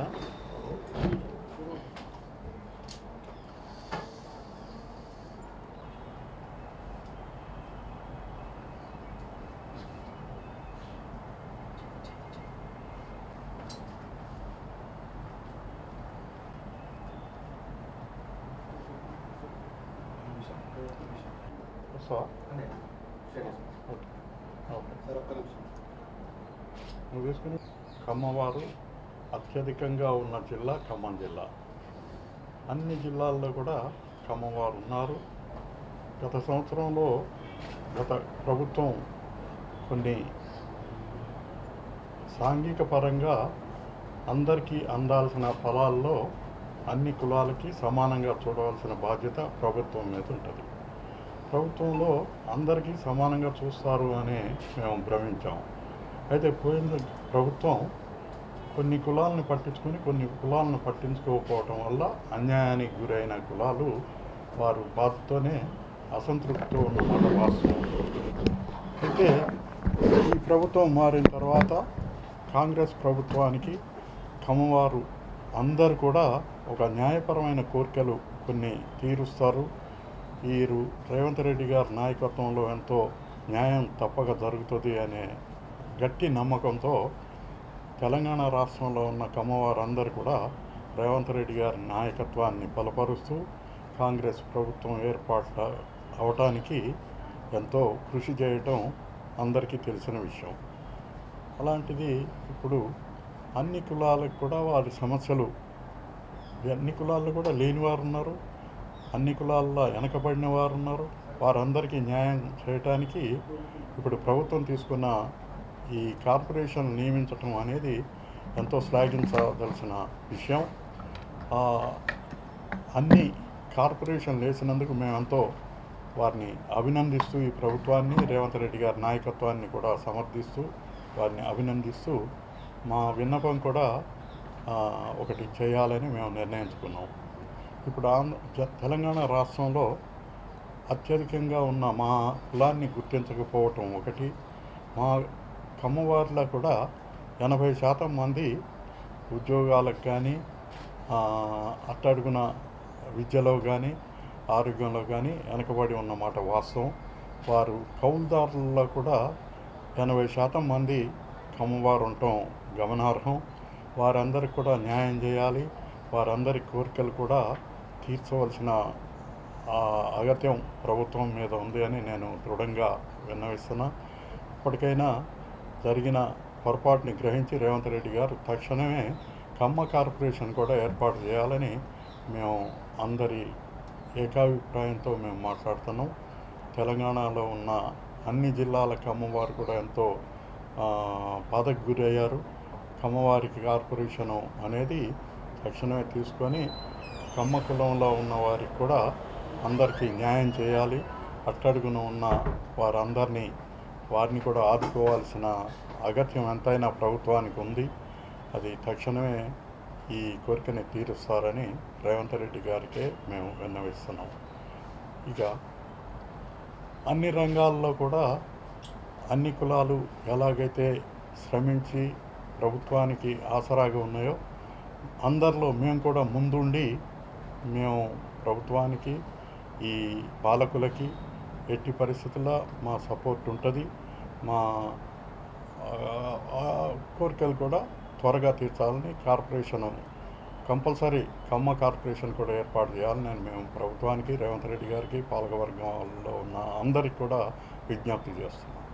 lan. Sağ. Ne? Şey. Hop. Hop. Taraftan bir şey. Ne gösteriyor? Kamma var. అత్యధికంగా ఉన్న జిల్లా ఖమ్మం జిల్లా. అన్ని జిల్లాల్లో కూడా ఖమ్మవారు ఉన్నారు. గత సంవత్సరంలో గత ప్రభుత్వం కొన్ని సాంఘిక పరంగా అందరికీ అందాల్సిన ఫలాల్లో అన్ని కులాలకి సమానంగా చూడవలసిన బాధ్యత ప్రభుత్వం మీద ఉంటుంది. ప్రభుత్వంలో అందరికీ సమానంగా చూస్తారు అని మేము భ్రమించాం. అయితే పోయిన ప్రభుత్వం కొన్ని కులాలను పట్టించుకొని కొన్ని కులాలను పట్టించుకోకపోవటం వల్ల అన్యాయానికి గురైన కులాలు వారు బాధతోనే అసంతృప్తితో ఉన్నమాట వాస్తవం. అయితే ఈ ప్రభుత్వం మారిన తర్వాత కాంగ్రెస్ ప్రభుత్వానికి కమ్మవారు అందరు కూడా ఒక న్యాయపరమైన కోరికలు కొన్ని తీరుస్తారు. వీరు రేవంత్ రెడ్డి గారి నాయకత్వంలో ఎంతో న్యాయం తప్పక జరుగుతుంది అనే గట్టి నమ్మకంతో తెలంగాణ రాష్ట్రంలో ఉన్న కమ్మవారందరూ కూడా రేవంత్ రెడ్డి గారి నాయకత్వాన్ని బలపరుస్తూ కాంగ్రెస్ ప్రభుత్వం ఏర్పాటు అవటానికి ఎంతో కృషి చేయటం అందరికీ తెలిసిన విషయం. అలాంటిది ఇప్పుడు అన్ని కులాలకు కూడా వారి సమస్యలు అన్ని కులాల్లో కూడా లేని వారు ఉన్నారు అన్ని కులాల్లో వెనకబడిన వారు ఉన్నారు. వారందరికీ న్యాయం చేయటానికి ఇప్పుడు ప్రభుత్వం తీసుకున్న ఈ కార్పొరేషన్ నియమించటం అనేది ఎంతో శ్లాఘించదలసిన విషయం. అన్ని కార్పొరేషన్లు వేసినందుకు మేము ఎంతో వారిని అభినందిస్తూ ఈ ప్రభుత్వాన్ని రేవంత్ రెడ్డి గారి నాయకత్వాన్ని కూడా సమర్థిస్తూ వారిని అభినందిస్తూ మా విన్నపం కూడా ఒకటి చేయాలని మేము నిర్ణయించుకున్నాం. ఇప్పుడు ఆంధ్ర తెలంగాణ రాష్ట్రంలో అత్యధికంగా ఉన్న మా కులాన్ని గుర్తించకపోవటం ఒకటి మా కమ్మవారిలో కూడా ఎనభై శాతం మంది ఉద్యోగాలకు కానీ అట్టడుగున విద్యలో కానీ ఆరోగ్యంలో కానీ వెనకబడి ఉన్నమాట వాస్తవం. వారు కౌలుదారులలో కూడా ఎనభై శాతం మంది కమ్మవారు ఉండటం గమనార్హం. వారందరికి కూడా న్యాయం చేయాలి. వారందరి కోరికలు కూడా తీర్చవలసిన అగత్యం ప్రభుత్వం మీద ఉంది అని నేను దృఢంగా విన్నవిస్తున్నా. ఇప్పటికైనా జరిగిన పొరపాటుని గ్రహించి రేవంత్ రెడ్డి గారు తక్షణమే కమ్మ కార్పొరేషన్ కూడా ఏర్పాటు చేయాలని మేము అందరి ఏకాభిప్రాయంతో మేము మాట్లాడుతున్నాం. తెలంగాణలో ఉన్న అన్ని జిల్లాల కమ్మవారు కూడా ఎంతో బాధకు గురయ్యారు. కమ్మవారికి కార్పొరేషను అనేది తక్షణమే తీసుకొని కమ్మ కులంలో ఉన్న వారికి కూడా అందరికీ న్యాయం చేయాలి. అట్టడుగున ఉన్న వారందరినీ వారిని కూడా ఆదుకోవాల్సిన అగత్యం ఎంతైనా ప్రభుత్వానికి ఉంది. అది తక్షణమే ఈ కోరికని తీరుస్తారని రేవంత్ రెడ్డి గారికే మేము విన్నవిస్తున్నాం. ఇక అన్ని రంగాల్లో కూడా అన్ని కులాలు ఎలాగైతే శ్రమించి ప్రభుత్వానికి ఆసరాగా ఉన్నాయో అందరిలో మేము కూడా ముందుండి మేము ప్రభుత్వానికి ఈ పాలకులకి ఎట్టి పరిస్థితుల్లో మా సపోర్ట్ ఉంటుంది. మా కోరికలు కూడా త్వరగా తీర్చాలని కార్పొరేషన్ కంపల్సరీ కమ్మ కార్పొరేషన్ కూడా ఏర్పాటు చేయాలని నేను మేము ప్రభుత్వానికి రేవంత్ రెడ్డి గారికి పాలకవర్గంలో ఉన్న అందరికి కూడా విజ్ఞప్తి చేస్తున్నాం